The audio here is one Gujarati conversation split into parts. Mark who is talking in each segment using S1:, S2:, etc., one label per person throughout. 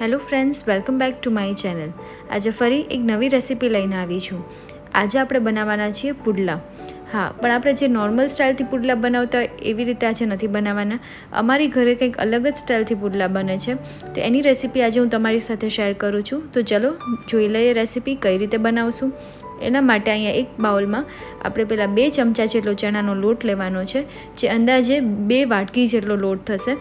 S1: Hello friends, welcome back to my channel. આજે ફરી એક નવી રેસીપી લઈને આવી છું. આજે આપણે બનાવવાના છીએ પુડલા. હા, પણ આપણે જે નોર્મલ સ્ટાઇલથી પુડલા બનાવતા હોય એવી રીતે આજે નથી બનાવવાના. અમારી ઘરે કંઈક અલગ જ સ્ટાઇલથી પુડલા બને છે. તો એની રેસીપી આજે હું તમારી સાથે શેર કરું છું. તો ચલો, જોઈ લઈએ રેસીપી કઈ રીતે બનાવશું. એના માટે અહીંયા એક બાઉલમાં આપણે પહેલાં બે ચમચા જેટલો ચણાનો લોટ લેવાનો છે, જે અંદાજે બે વાટકી જેટલો લોટ થશે.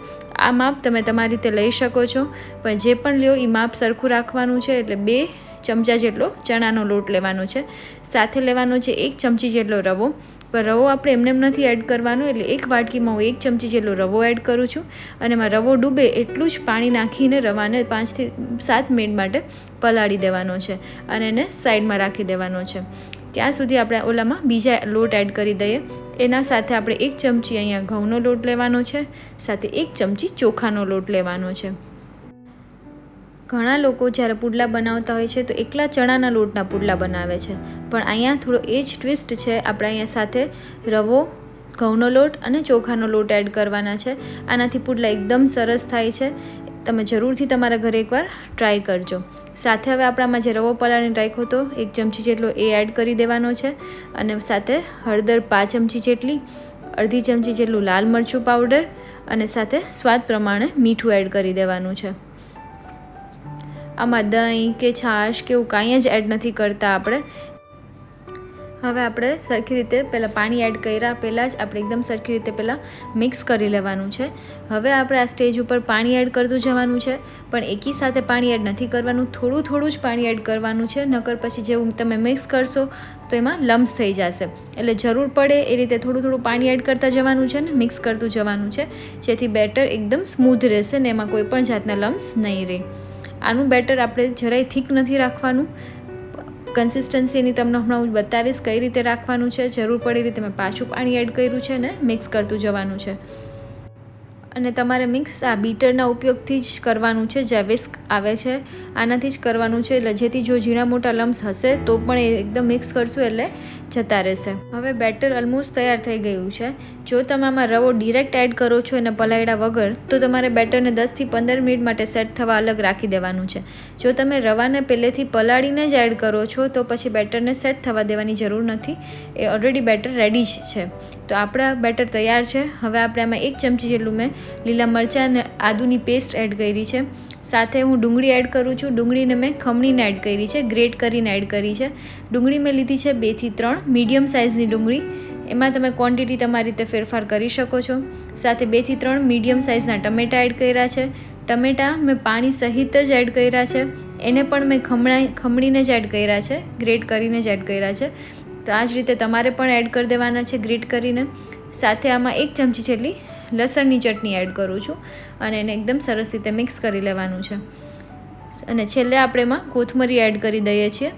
S1: આ માપ તમે તમારી રીતે લઈ શકો છો. પણ જે પણ લ્યો એ માપ સરખું રાખવાનું છે એટલે બે ચમચા જેટલો ચણાનો લોટ લેવાનો છે. સાથે લેવાનો છે એક ચમચી જેટલો રવો. પણ રવો આપણે એમને એમ નથી એડ કરવાનો, એટલે એક વાટકીમાં હું એક ચમચી જેટલો રવો એડ કરું છું. અને એમાં રવો ડૂબે એટલું જ પાણી નાખીને રવાને પાંચથી સાત મિનિટ માટે પલાળી દેવાનો છે અને એને સાઈડમાં રાખી દેવાનો છે. ત્યાં સુધી આપણે ઓલામાં બીજા લોટ એડ કરી દઈએ. એના સાથે આપણે એક ચમચી અહીંયા ઘઉંનો લોટ લેવાનો છે, સાથે એક ચમચી ચોખાનો લોટ લેવાનો છે. ઘણા લોકો જ્યારે પુડલા બનાવતા હોય છે તો એકલા ચણાના લોટના પુડલા બનાવે છે. પણ અહીંયા થોડો એ જ ટ્વિસ્ટ છે, આપણે અહીંયા સાથે રવો, ઘઉંનો લોટ અને ચોખાનો લોટ એડ કરવાના છે. આનાથી પુડલા એકદમ સરસ થાય છે. તમે જરૂરથી તમારા ઘરે એકવાર ટ્રાય કરજો. સાથે હવે આપણામાં જે રવો પલાળીને રાખ્યો હતો, એક ચમચી જેટલો એ એડ કરી દેવાનો છે અને સાથે હળદર પાંચ ચમચી જેટલી, અડધી ચમચી જેટલું લાલ મરચું પાવડર અને સાથે સ્વાદ પ્રમાણે મીઠું એડ કરી દેવાનું છે. આમાં દહીં કે છાશ કે એવું કાંઈ જ એડ નથી કરતા આપણે. હવે આપણે સરખી રીતે પહેલાં પાણી એડ કર્યા, પહેલાં જ આપણે એકદમ સરખી રીતે પહેલાં મિક્સ કરી લેવાનું છે. હવે આપણે આ સ્ટેજ ઉપર પાણી એડ કરતું જવાનું છે, પણ એકી સાથે પાણી એડ નથી કરવાનું, થોડું થોડું જ પાણી એડ કરવાનું છે, નકર પછી જેવું તમે મિક્સ કરશો, તો એમાં લમ્સ થઈ જશે. એટલે જરૂર પડે એ રીતે થોડું થોડું પાણી એડ કરતા જવાનું છે ને મિક્સ કરતું જવાનું છે, જેથી બેટર એકદમ સ્મૂથ રહેશે ને એમાં કોઈ પણ જાતના લમ્સ નહીં રહે. આનું બેટર આપણે જરાય થીક નથી રાખવાનું. કન્સિસ્ટન્સી એની તમને હમણાં હું બતાવીશ કઈ રીતે રાખવાનું છે, જરૂર પડે રીતે મેં પાછું પાણી એડ કર્યું છે ને મિક્સ કરતું જવાનું છે. અને તમારે મિક્સ આ બીટરના ઉપયોગથી જ કરવાનું છે જે વિસ્ક આવે છે, આનાથી જ કરવાનું છે. એટલે જેથી જો ઝીણા મોટા લમ્સ હશે, તો પણ એ એકદમ મિક્સ કરશું એટલે જતા રહેશે. હવે બેટર ઓલમોસ્ટ તૈયાર થઈ ગયું છે. જો તમે આમાં રવો ડિરેક્ટ એડ કરો છો એને પલાળ્યા વગર, તો તમારે બેટરને દસથી પંદર મિનિટ માટે સેટ થવા અલગ રાખી દેવાનું છે. જો તમે રવાને પહેલેથી પલાળીને જ એડ કરો છો, તો પછી બેટરને સેટ થવા દેવાની જરૂર નથી. એ ઓલરેડી બેટર રેડી જ છે. તો આપણા બેટર તૈયાર છે. હવે આપણે આમાં એક ચમચી જેટલું મેં લીલા મરચાં અને આદુની પેસ્ટ એડ કરી છે. સાથે હું ડુંગળી એડ કરું છું. ડુંગળીને મેં ખમણીને એડ કરી છે. ગ્રેટ કરીને એડ કરી છે. ડુંગળી મેં લીધી છે બેથી ત્રણ. મીડિયમ સાઇઝની ડુંગળી. એમાં તમે ક્વોન્ટિટી તમારી રીતે ફેરફાર કરી શકો છો. સાથે બેથી ત્રણ મીડિયમ સાઇઝના ટમેટાં એડ કર્યા છે. ટમેટાં મેં પાણી સહિત જ એડ કર્યા છે. એને પણ મેં ખમણા ખમણીને જ એડ કર્યા છે. ગ્રેટ કરીને જ એડ કર્યા છે. તો આ જ રીતે તમારે પણ એડ કરી દેવાના છે. ગ્રેટ કરીને. સાથે આમાં એક ચમચી જેટલી લસણની ચટણી એડ કરું છું અને એને એકદમ સરસ રીતે મિક્સ કરી લેવાનું છે. અને છેલ્લે આપણે એમાં કોથમરી એડ કરી દઈએ છીએ.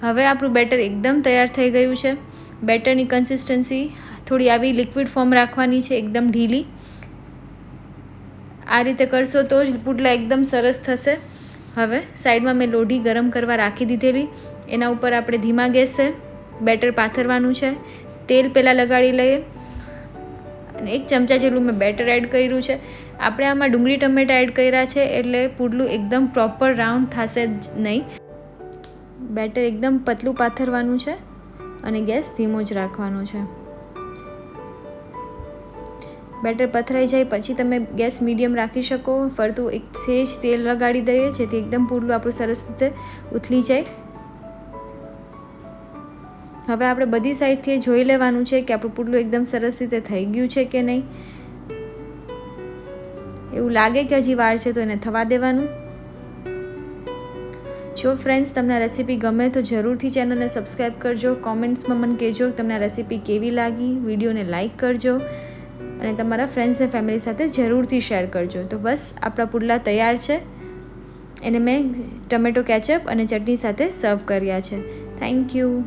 S1: હવે આપણું બેટર એકદમ તૈયાર થઈ ગયું છે. બેટરની કન્સિસ્ટન્સી થોડી આવી લિક્વિડ ફોર્મ રાખવાની છે, એકદમ ઢીલી. આ રીતે કરશો તો જ પુડલા એકદમ સરસ થશે. હવે સાઈડમાં મેં લોઢી ગરમ કરવા રાખી દીધેલી. એના ઉપર આપણે ધીમા ગેસે બેટર પાથરવાનું છે. તેલ પહેલાં લગાડી લઈએ. અને એક ચમચા જેટલું મેં બેટર એડ કર્યું છે. આપણે આમાં ડુંગળી, ટમેટા એડ કર્યા છે એટલે પુડલું એકદમ પ્રોપર રાઉન્ડ થશે જ નહીં. બેટર એકદમ પતલું પાથરવાનું છે અને ગેસ ધીમો જ રાખવાનો છે. બેટર પથરાઈ જાય પછી તમે ગેસ મીડિયમ રાખી શકો. ફરતું એક સેજ તેલ લગાડી દઈએ જેથી એકદમ પુડલું આપણું સરસ રીતે ઉથલી જાય. હવે આપણે બધી સાઈડથી જોઈ લેવાનું છે કે આપણું પુડલું એકદમ સરસ રીતે થઈ ગયું છે કે નહીં. એવું લાગે કે હજી વાર છે તો એને થવા દેવાનું. જો ફ્રેન્ડ્સ તમને રેસીપી ગમે તો જરૂરથી ચેનલને સબસ્ક્રાઈબ કરજો. કોમેન્ટ્સમાં મને કહેજો કે તમને રેસીપી કેવી લાગી. વિડીયોને લાઇક કરજો. અને તમારા ફ્રેન્ડ્સ અને ફેમિલી સાથે જરૂરથી શેર કરજો. તો બસ, આપણા પુડલા તૈયાર છે. એને મેં ટમેટો કેચઅપ અને ચટણી સાથે સર્વ કર્યા છે. Thank you